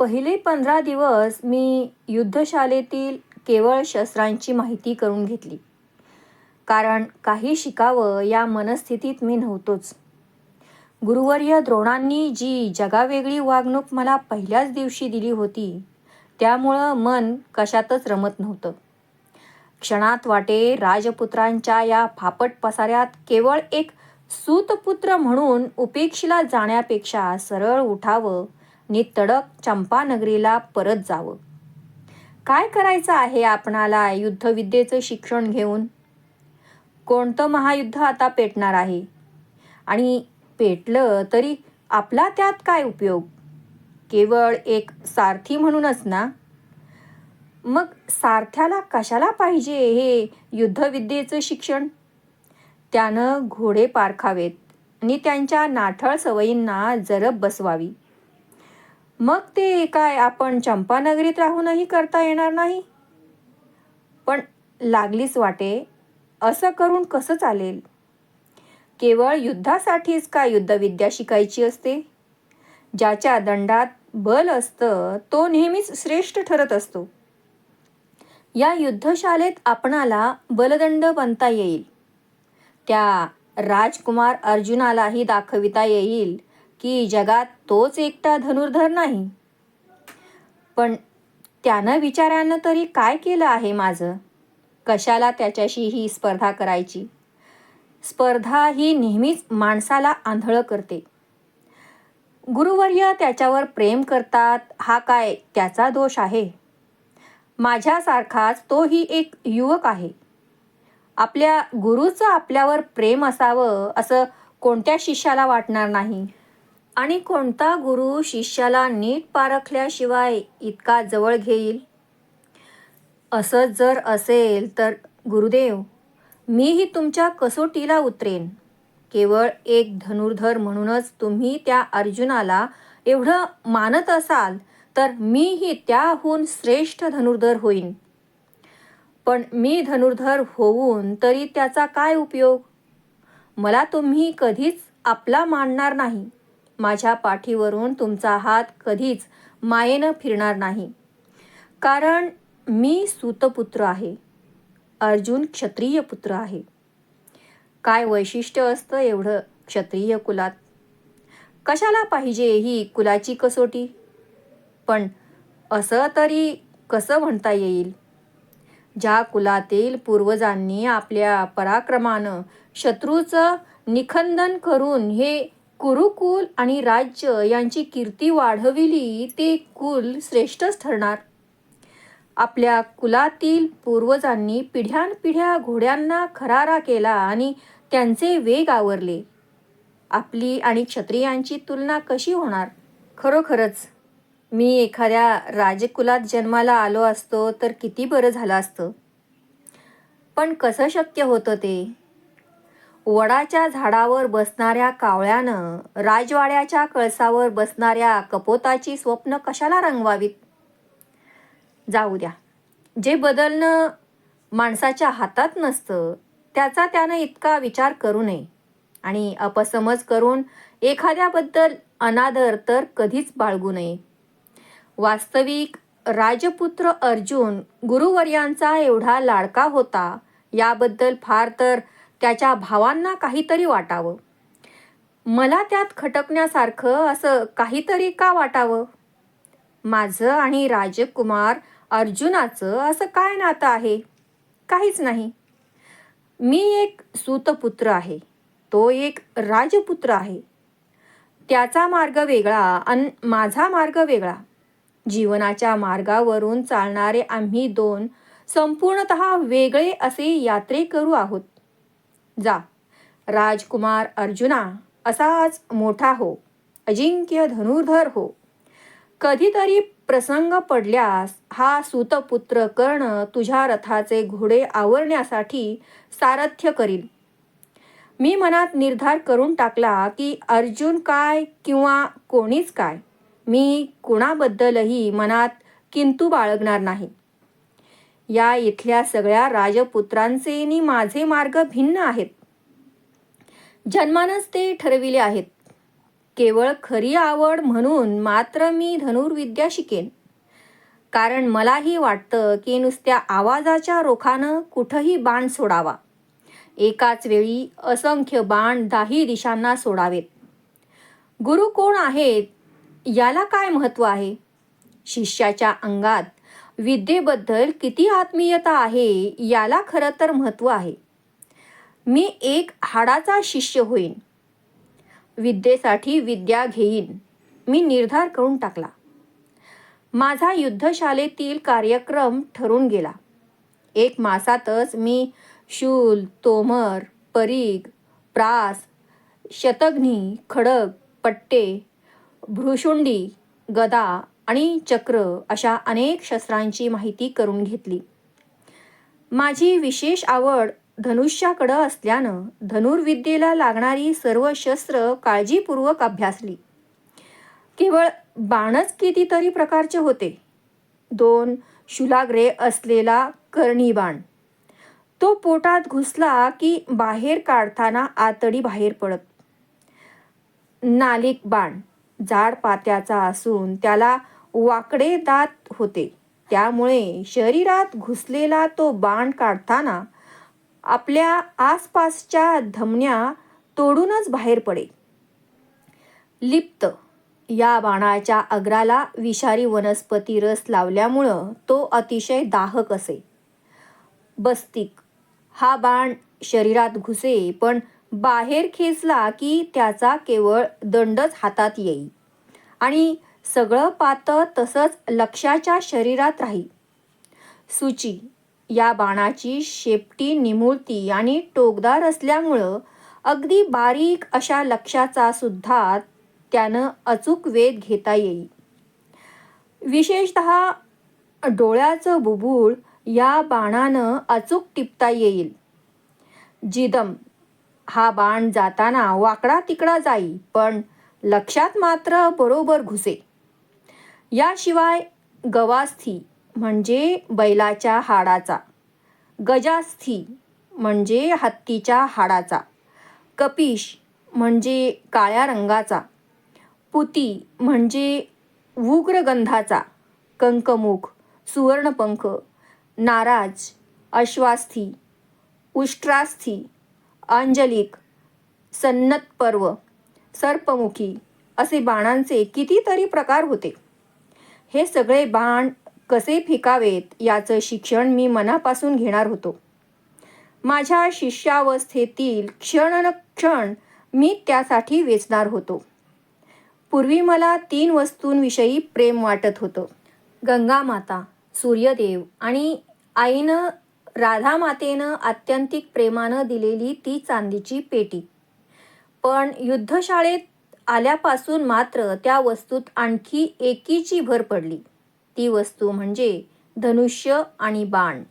पहिले पंधरा दिवस मी युद्धशालेतील केवळ शस्त्रांची माहिती करून घेतली. कारण काही शिकावं या मनस्थितीत मी नव्हतोच. गुरुवर्य द्रोणांनी जी जगावेगळी वागणूक मला पहिल्याच दिवशी दिली होती त्यामुळं मन कशातच रमत नव्हतं. क्षणात वाटे राजपुत्रांच्या या फापट पसाऱ्यात केवळ एक सूतपुत्र म्हणून उपेक्षेला जाण्यापेक्षा सरळ उठावं नि तडक चंपानगरीला परत जावं. काय करायचं आहे आपणाला युद्धविद्येचं शिक्षण घेऊन? कोणतं महायुद्ध आता पेटणार आहे? आणि पेटलं तरी आपला त्यात काय उपयोग? केवळ एक सारथी म्हणूनच ना? मग सारथ्याला कशाला पाहिजे हे युद्धविद्येचं शिक्षण? त्यानं घोडे पारखावेत. आणि त्यांच्या नाठळ सवयींना जरब बसवावी. मग ते काय आपण चंपानगरीत राहूनही करता येणार नाही? पण लागलीच वाटे असं करून कसं चालेल? केवळ युद्धासाठीच का युद्धविद्या शिकायची असते? ज्याच्या दंडात बल असतं तो नेहमीच श्रेष्ठ ठरत असतो. या युद्धशालेत आपणाला बलदंड बनता येईल. त्या राजकुमार अर्जुनालाही दाखविता येईल. की जगात तोच एकटा धनुर्धर नाही. पण त्यानं विचारानं तरी काय केलं आहे माझं? कशाला त्याच्याशी ही स्पर्धा करायची? स्पर्धा ही नेहमीच माणसाला आंधळं करते. गुरुवर्य त्याच्यावर प्रेम करतात हा काय त्याचा दोष आहे? माझ्यासारखाच तोही एक युवक आहे. आपल्या गुरुचं आपल्यावर प्रेम असावं असं कोणत्या शिष्याला वाटणार नाही? आणि कोणता गुरु शिष्याला नीट पारखल्याशिवाय इतका जवळ घेईल? असंच जर असेल तर गुरुदेव मीही तुमच्या कसोटीला उतरेन. केवळ एक धनुर्धर म्हणूनच तुम्ही त्या अर्जुनाला एवढं मानत असाल तर मीही त्याहून श्रेष्ठ धनुर्धर होईन. पण मी धनुर्धर होऊन तरी त्याचा काय उपयोग? मला तुम्ही कधीच आपला मानणार नाही. माझ्या पाठीवरून तुमचा हात कधीच मायेनं फिरणार नाही. कारण मी सूतपुत्र आहे. अर्जुन क्षत्रिय पुत्र आहे. काय वैशिष्ट्य असतं एवढं क्षत्रिय कुलात? कशाला पाहिजे ही कुलाची कसोटी? पण असं तरी कसं म्हणता येईल? ज्या कुलातील पूर्वजांनी आपल्या पराक्रमानं शत्रूचं निखंदन करून हे कुरुकुल आणि राज्य यांची कीर्ती वाढविली ते कुल श्रेष्ठच ठरणार. आपल्या कुलातील पूर्वजांनी पिढ्यानपिढ्या घोड्यांना खरारा केला आणि त्यांचे वेग आवरले. आपली आणि क्षत्रियांची तुलना कशी होणार? खरोखरच मी एखाद्या राजकुलात जन्माला आलो असतो तर किती बरं झालं असतं. पण कसं शक्य होतं ते? वडाच्या झाडावर बसणाऱ्या कावळ्यानं राजवाड्याच्या कळसावर बसणाऱ्या कपोताची स्वप्न कशाला रंगवावीत? जाऊ द्या. जे बदलणं माणसाच्या हातात नसतं त्याचा त्यानं इतका विचार करू नये. आणि अपसमज करून एखाद्याबद्दल अनादर तर कधीच बाळगू नये. वास्तविक राजपुत्र अर्जुन गुरुवर्यांचा एवढा लाडका होता याबद्दल फार तर त्याच्या भावांना काहीतरी वाटावं. मला त्यात खटकण्यासारखं असं काहीतरी का वाटावं? माझं आणि राजकुमार अर्जुनाचं असं काय नातं आहे? काहीच नाही. मी एक सूतपुत्र आहे. तो एक राजपुत्र आहे. त्याचा मार्ग वेगळा आणि माझा मार्ग वेगळा. जीवनाच्या मार्गावरून चालणारे आम्ही दोन संपूर्णत वेगळे असे यात्रे करू आहोत. जा. राजकुमार अर्जुना असाच मोठा हो. अजिंक्य धनुर्धर हो. कधीतरी प्रसंग पडल्यास हा सुतपुत्र कर्ण तुझ्या रथाचे घोडे आवरण्यासाठी सारथ्य करील. मी मनात निर्धार करून टाकला की अर्जुन काय किंवा कोणीच काय. मी कुणाबद्दलही मनात किंतू बाळगणार नाही. या इथल्या सगळ्या राजपुत्रांचे माझे मार्ग भिन्न आहेत. जन्मानच ते ठरविले आहेत. केवळ खरी आवड म्हणून मात्र मी धनुर्विद्या शिकेन. कारण मलाही वाटतं की नुसत्या आवाजाच्या रोखानं कुठंही बाण सोडावा. एकाच वेळी असंख्य बाण दाही दिशांना सोडावेत. गुरु कोण आहेत? याला काय महत्त्व आहे? शिष्याच्या अंगात विद्येबद्दल किती आत्मीयता आहे याला खरं तर महत्त्व आहे. मी एक हाडाचा शिष्य होईन. विद्येसाठी विद्या घेईन. मी निर्धार करून टाकला. माझा युद्धशालेतील कार्यक्रम ठरून गेला. एक मासातच मी शूल तोमर परीग प्रास शतघ्नी खडक पट्टे भ्रुशुंडी गदा आणि चक्र अशा अनेक शस्त्रांची माहिती करून घेतली. माझी विशेष आवड धनुष्याकडं असल्यानं धनुर्विद्येला लागणारी सर्व शस्त्र काळजीपूर्वक अभ्यासली. केवळ बाणच कितीतरी प्रकारचे होते. दोन शुलाग्रे असलेला कर्णी बाण. तो पोटात घुसला की बाहेर काढताना आतडी बाहेर पडत. नालिक बाण जाड पात्याचा असून त्याला वाकडे दात होते. त्यामुळे शरीरात घुसलेला तो बाण काढताना आपल्या आसपासच्या धमन्या तोडूनच बाहेर पडे. लिप्त. या बाणाच्या अग्राला विषारी वनस्पती रस लावल्यामुळं तो अतिशय दाहक असे. बस्तिक. हा बाण शरीरात घुसे पण बाहेर खेचला की त्याचा केवळ दंडच हातात येई. आणि सगळं पातं तसंच लक्षाच्या शरीरात राही. सुची या बाणाची शेपटी निमुळती आणि टोकदार असल्यामुळं अगदी बारीक अशा लक्षाचा सुद्धा त्यानं अचूक वेध घेता येईल विशेषत डोळ्याचं बुबुळ या बाणानं अचूक टिपता येईल. जिदम हा बाण जाताना वाकडा तिकडा जाई पण लक्षात मात्र बरोबर घुसे. याशिवाय गवास्थी म्हणजे बैलाच्या हाडाचा. गजास्थी म्हणजे हत्तीच्या हाडाचा. कपिश म्हणजे काळ्या रंगाचा. पुती म्हणजे उग्रगंधाचा. कंकमुख सुवर्णपंख. नाराज अश्वास्थी. उष्ट्रास्थी अंजलिक सन्नत पर्व सर्पमुखी असे बाणांचे कितीतरी प्रकार होते. हे सगळे बाण कसे फेकावेत याचं शिक्षण मी मनापासून घेणार होतो. माझ्या शिष्यावस्थेतील क्षण क्षण मी त्यासाठी वेचणार होतो. पूर्वी मला तीन वस्तूंविषयी प्रेम वाटत होतं. गंगामाता सूर्यदेव आणि आईनं राधामातेनं आत्यंतिक प्रेमानं दिलेली ती चांदीची पेटी. पण युद्धशाळेत आल्यापासून मात्र त्या वस्तूत आणखी एकीची भर पडली. ती वस्तू म्हणजे धनुष्य आणि बाण.